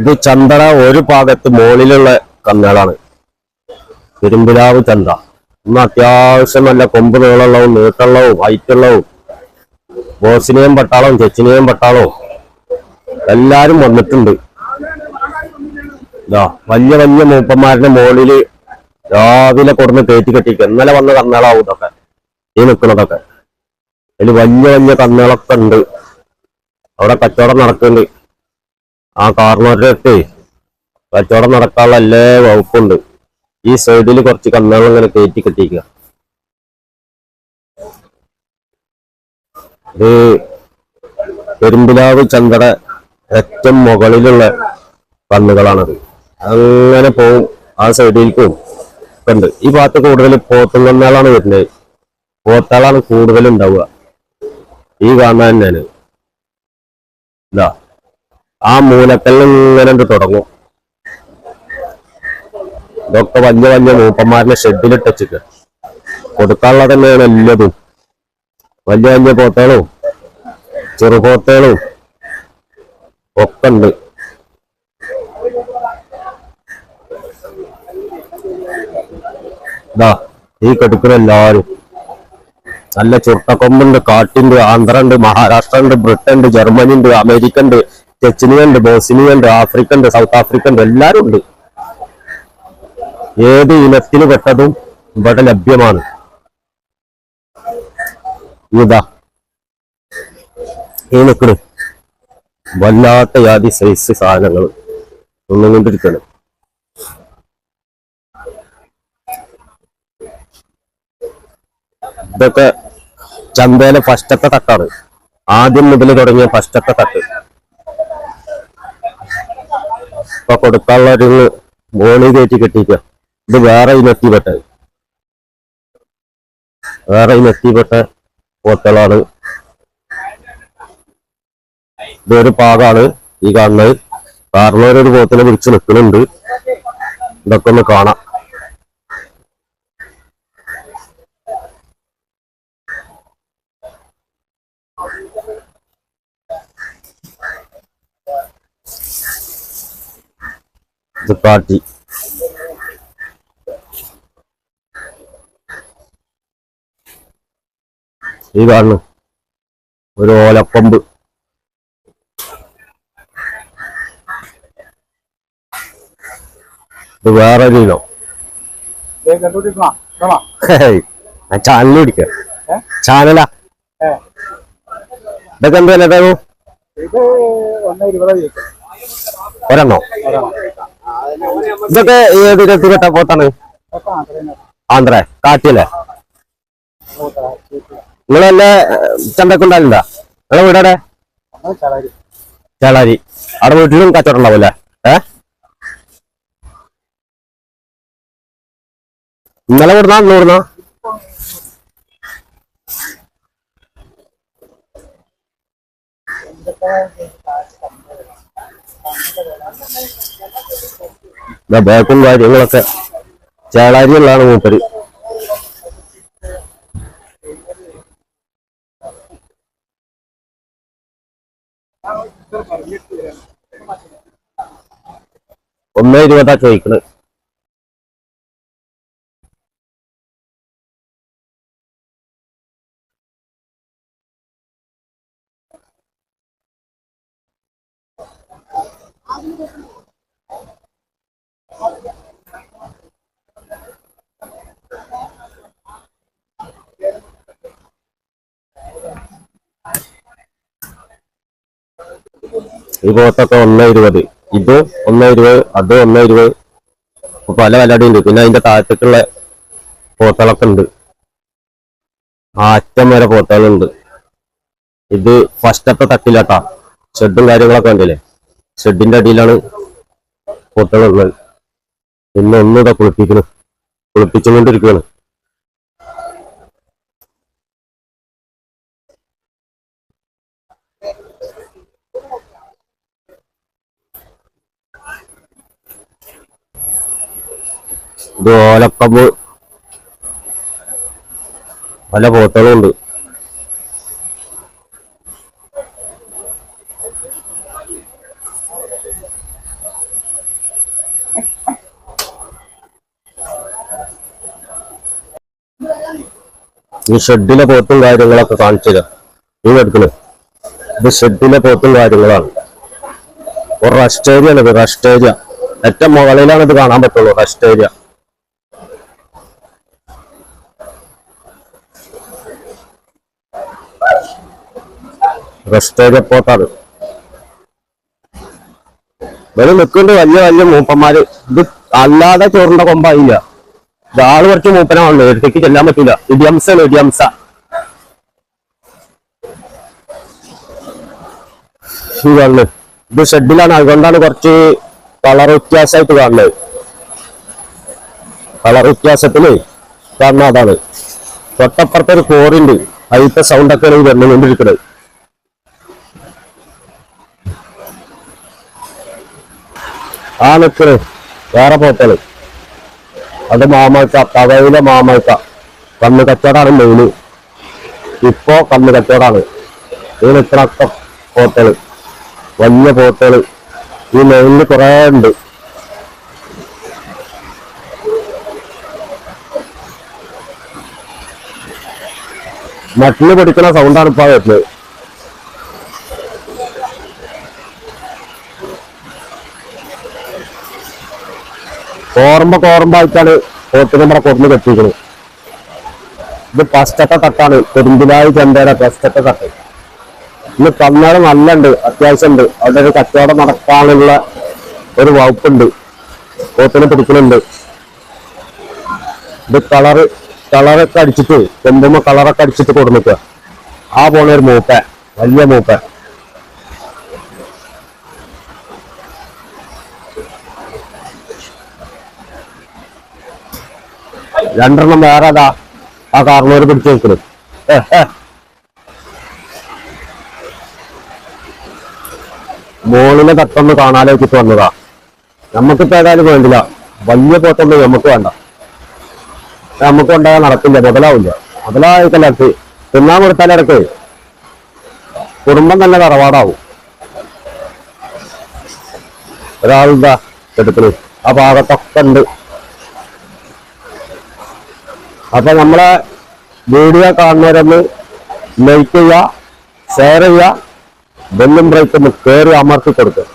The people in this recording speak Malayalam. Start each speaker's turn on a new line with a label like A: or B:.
A: ഇത് ചന്തറ ഒരു ഭാഗത്ത് മുകളിലുള്ള കന്നുകളാണ്. പെരുമ്പിലാവ് ചന്ത ഇന്ന് അത്യാവശ്യം നല്ല കൊമ്പ് നീളമുള്ളവും നീട്ടുള്ളവും ഹൈറ്റുള്ളവും ബോസിനെയും പട്ടാളവും ചെച്ചിനെയും പട്ടാളവും എല്ലാരും വന്നിട്ടുണ്ട്. ഇതാ വലിയ വലിയ മൂപ്പന്മാരുടെ മുകളിൽ രാവിലെ കൊടുന്ന് കയറ്റി കെട്ടിക്കുക ഇന്നലെ വന്ന കന്നുകളാവും ഇതൊക്കെ. ഈ നിൽക്കുന്നതൊക്കെ അതിൽ വലിയ വലിയ കന്നുകളൊക്കെ ഉണ്ട്. അവിടെ കച്ചവടം നടക്കുന്നുണ്ട്. ആ അടുത്ത് കച്ചവടം നടക്കാനുള്ള എല്ലാ വകുപ്പുണ്ട്. ഈ സൈഡിൽ കുറച്ച് കന്നുകൾ ഇങ്ങനെ കയറ്റി കെട്ടിക്കുക ഇത് പെരുമ്പിലാവ് ചന്തട ഏറ്റവും മുകളിലുള്ള കന്നുകളാണത്. അങ്ങനെ പോവും ആ സൈഡിലേക്കും ഉണ്ട്. ഈ ഭാഗത്ത് കൂടുതൽ പോത്തും കന്നുകളാണ് വരുന്നത്. പോത്താളാണ് കൂടുതലുണ്ടാവുക. ഈ കാണാൻ തന്നെയാണ്. ഇതാ. ആ മൂലക്കൽ ഇങ്ങനെ തുടങ്ങും. ഇതൊക്കെ വലിയ വലിയ മൂപ്പന്മാരുടെ ഷെഡിലിട്ട് വെച്ചിട്ട്. കൊടുക്കാനുള്ള തന്നെയാണ് എല്ലാതും. വലിയ വലിയ പോത്തകളും ചെറുപോത്തകളും ഒക്കെ ഉണ്ട്. ഇതാ ഈ കെടുക്കുന്ന എല്ലാരും. നല്ല ചുരുട്ടക്കൊമ്പുണ്ട് കാട്ടുണ്ട് ആന്ധ്ര ഉണ്ട് മഹാരാഷ്ട്ര ഉണ്ട് ബ്രിട്ടൻ ഉണ്ട് ജർമ്മനി ഉണ്ട് അമേരിക്ക ഉണ്ട് ചെച്ചിനിയ ഉണ്ട് ബോസ്നിയ ഉണ്ട് ആഫ്രിക്ക ഉണ്ട് സൗത്ത് ആഫ്രിക്ക ഉണ്ട് എല്ലാരും ഉണ്ട്. ഏത് ഇനത്തിന് പെട്ടതും ഇവിടെ ലഭ്യമാണ്. ഇതാ. ഈ നിക്കണ്. വല്ലാത്ത യാതി സൈസ് സാധനങ്ങൾ ഒന്നും കൊണ്ടിരിക്കണം. ഇതൊക്കെ ചന്തയിലെ ഫസ്റ്റത്തെ തട്ടാണ്. ആദ്യം മുതൽ തുടങ്ങിയ ഫസ്റ്റത്തെ തട്ട്. ഇപ്പൊ കൊടുക്കാനുള്ള ഒരു മോളി കയറ്റി കെട്ടിക്കുക ഇത് വേറെ ഇനത്തിപ്പെട്ട വേറെ ഇനത്തിപ്പെട്ട പോത്തളാണ് ഇതൊരു പാകാണ് ഈ കാണുന്നത്. കാരണം ഒരു പോത്തിനെ പിടിച്ച് നിൽക്കുന്നുണ്ട്. ഇതൊക്കെ ഒന്ന് കാണാം. ഇത് കാട്ടി ഈ കാണുന്നു. ഒരു ഓലക്കൊമ്പ് ഇത് വേറെ ഹേയ്, ഞാൻ ചാനൽ പിടിക്ക. ചാനലാ. ഇതൊക്കെ എന്താ ഒരെണ്ണോ. ഇതൊക്കെ ഏത് ഇനത്തിൽ പെട്ട പോത്താണ്? ആന്ധ്ര കാട്ടിയല്ലേ നിങ്ങളല്ലേ ചന്തക്കുണ്ടാവില്ല നിങ്ങളെ വീടടെ
B: ചളരി.
A: അവിടെ വീട്ടിലും കച്ചവടം ഉണ്ടാവൂല്ലേ ഏ? ഇന്നലെ വിടുന്ന ഇന്ന് വിടുന്ന ബാക്കും കാര്യങ്ങളൊക്കെ ചേളാരിയുള്ളതാണ് മൂപ്പര്. ഒന്ന് ഇരുപതാ ചോദിക്കണ്. ഈ പോത്തൊക്കെ ഒന്ന് ഇരുപത് ഇത് ഒന്ന് ഇരുപത് അത് ഒന്ന് ഇരുപത് പല വിലയുടെ ഉണ്ട് പിന്നെ അതിന്റെ താഴത്തേക്കുള്ള പോത്തുകളൊക്കെ ഉണ്ട്. ആ അറ്റം വരെ പോത്തുകളുണ്ട് ഇത് ഫസ്റ്റത്തെ തട്ടിലാട്ടാ ഷെഡും കാര്യങ്ങളൊക്കെ ഉണ്ടല്ലേ ഷെഡിന്റെ അടിയിലാണ് പോത്തുകളുള്ളത് പിന്നെ ഒന്നുകൂടെ കുളിപ്പിക്കണം കുളിപ്പിച്ചുകൊണ്ടിരിക്കുകയാണ്. ഇത് ഓലക്കമ്പ് പല പോത്തകളും ഉണ്ട് ഈ ഷെഡിലെ പോത്തും കാര്യങ്ങളൊക്കെ കാണിച്ചില്ല ഈ എടുക്കണേ. ഇത് ഷെഡിലെ പോത്തും കാര്യങ്ങളാണ്. ഒരു റെസ്റ്റ് ഏരിയ ആണ് ഇത് റെസ്റ്റ് ഏരിയ ഏറ്റവും മുകളിലാണ് ഇത് കാണാൻ പറ്റുള്ളൂ റെസ്റ്റ് ഏരിയ റെസ്റ്റ് ഏരിയ ഇവർ നിൽക്കുന്നുണ്ട് വലിയ വലിയ മൂപ്പന്മാര്. ഇത് അല്ലാതെ ചോറിന്റെ കൊമ്പായില്ല. ഇത് ആൾ കുറച്ച് മൂപ്പനാണല്ലോ എടുത്തേക്ക് ചെല്ലാൻ പറ്റില്ല ഇടിയംസ ഇടിയംസ. ഇത് ഷെഡിലാണ്. അതുകൊണ്ടാണ് കുറച്ച് കളർ വ്യത്യാസമായിട്ട് കാണുന്നത്. കളർ വ്യത്യാസത്തിൽ കാരണം അതാണ്. തൊട്ടപ്പുറത്തെ ഒരു കോറിണ്ട് അതിന്റെ സൗണ്ട് ഒക്കെയാണ് ഈ വരുന്നുകൊണ്ടിരിക്കുന്നത് ആ നിൽക്കണ് വേറെ പോത്തൽ. അത് മാമക്ക തവയിലെ മാമക്ക കണ്ണ് കച്ചവടമാണ് മെയിന് ഇപ്പോ കണ്ണ് കച്ചവടമാണ്. ഈ നിൽക്കണൊക്കെ പോത്തൽ. വലിയ പോത്തൽ. ഈ മെയിനിൽ കുറേ ഉണ്ട്. മട്ടിൽ പിടിക്കുന്ന സൗണ്ടാണ് ഇപ്പൊ വരുന്നത്. കോർമ്പ കോർമ്പായിട്ടാണ് പോത്തിന് നമ്മുടെ കൊടുന്ന് കെട്ടിക്കുന്നത് ഇത് ഫസ്റ്റത്തെ തട്ടാണ്. പെരുമ്പിലായി ചന്തയുടെ ഫസ്റ്റത്തെ തട്ട്. ഇന്ന് കന്നാട് അത്യാവശ്യം ഉണ്ട് അവിടെ ഒരു കച്ചവടം നടക്കാനുള്ള ഒരു വകുപ്പുണ്ട്. പോത്തിനെ പിടിക്കുന്നുണ്ട് ഇത് കളറ് കളറൊക്കെ അടിച്ചിട്ട് കൊമ്പുമ്പോ കളറൊക്കെ അടിച്ചിട്ട് കൊടുക്കുക ആ പോണ ഒരു മൂപ്പ വലിയ മൂപ്പ. രണ്ടെണ്ണം വേറെ അതാ ആ കാർണോര് പിടിച്ചു നിൽക്കുന്നത് മോളിനെ തട്ടൊന്ന് കാണാലേക്ക് വന്നതാ. നമുക്കിപ്പോ ഏതായാലും വേണ്ടില്ല. വലിയ പോത്തൊന്നും നമുക്ക് വേണ്ട. നമുക്ക് ഉണ്ടായാൽ നടക്കില്ല മുതലാവില്ല. മുതലായിട്ടല്ല തിന്നാൻ കൊടുത്താലിടക്ക് കുടുംബം തന്നെ തറവാടാവും. ഒരാളുണ്ടാ എടുക്കണേ. ആ ഭാഗത്തൊക്കെ ഉണ്ട്. അപ്പൊ നമ്മളെ വീഡിയോ കാണുന്നവരൊന്ന് ലൈക്ക് ചെയ്യുക ഷെയർ ചെയ്യുക ബെല്ലും ബ്രേക്കൊന്ന് കയറി അമർത്തി കൊടുക്കുക.